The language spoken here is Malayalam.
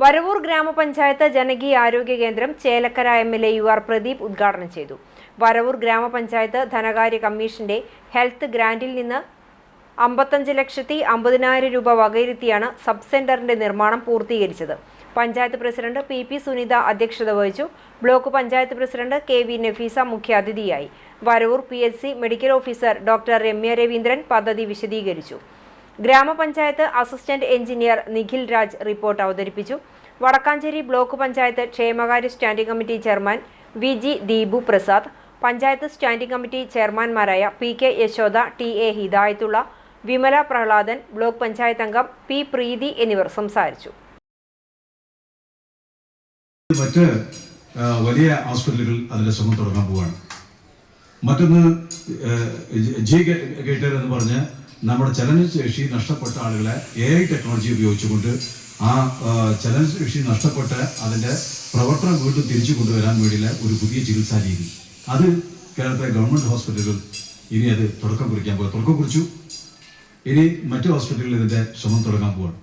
വരവൂർ ഗ്രാമപഞ്ചായത്ത് ജനകീയ ആരോഗ്യ കേന്ദ്രം Chelakkara M L A U R Pradeep ഉദ്ഘാടനം ചെയ്തു. വരവൂർ ഗ്രാമപഞ്ചായത്ത് ധനകാര്യ കമ്മീഷന്റെ ഹെൽത്ത് ഗ്രാന്റിൽ നിന്ന് അമ്പത്തഞ്ച് ലക്ഷത്തി അമ്പതിനായിരം രൂപ വകയിരുത്തിയാണ് സബ് സെന്ററിന്റെ നിർമ്മാണം പൂർത്തീകരിച്ചത്. Panchayat president P P Sunitha അധ്യക്ഷത വഹിച്ചു. Block panchayat president K V Nafeesa മുഖ്യാതിഥിയായി Varavoor P medical officer doctor Ramya Raveendran പദ്ധതി വിശദീകരിച്ചു. ഗ്രാമപഞ്ചായത്ത് assistant engineer Nikhil Raj report അവതരിപ്പിച്ചു. വടക്കാഞ്ചേരി ബ്ലോക്ക് പഞ്ചായത്ത് ക്ഷേമകാര്യ standing committee chairman V G Deepu Prasad panchayat standing committee ചെയർമാൻമാരായ P K Yashoda T A Hidayathulla Vimala Prahladan block panchayat അംഗം പി പ്രീതി എന്നിവർ സംസാരിച്ചു. മറ്റ് വലിയ ഹോസ്പിറ്റലുകൾ അതിന്റെ ശ്രമം തുടങ്ങാൻ മറ്റൊന്ന് ജി ഗേറ്റർ എന്ന് പറഞ്ഞ് നമ്മുടെ ചലനശേഷി നഷ്ടപ്പെട്ട ആളുകളെ എ ഐ ടെക്നോളജി ഉപയോഗിച്ചുകൊണ്ട് ആ ചലനശേഷി നഷ്ടപ്പെട്ട് അതിന്റെ പ്രവർത്തനം വീണ്ടും തിരിച്ചു കൊണ്ടുവരാൻ വേണ്ടിയുള്ള ഒരു പുതിയ ചികിത്സാ രീതി. അത് കേരളത്തിലെ ഗവൺമെന്റ് ഹോസ്പിറ്റലുകൾ ഇനി അത് തുടക്കം കുറിക്കാൻ പോകുക തുടക്കം കുറിച്ചു. ഇനി മറ്റു ഹോസ്പിറ്റലുകളിൽ ഇതിന്റെ ശ്രമം തുടങ്ങാൻ പോവാണ്.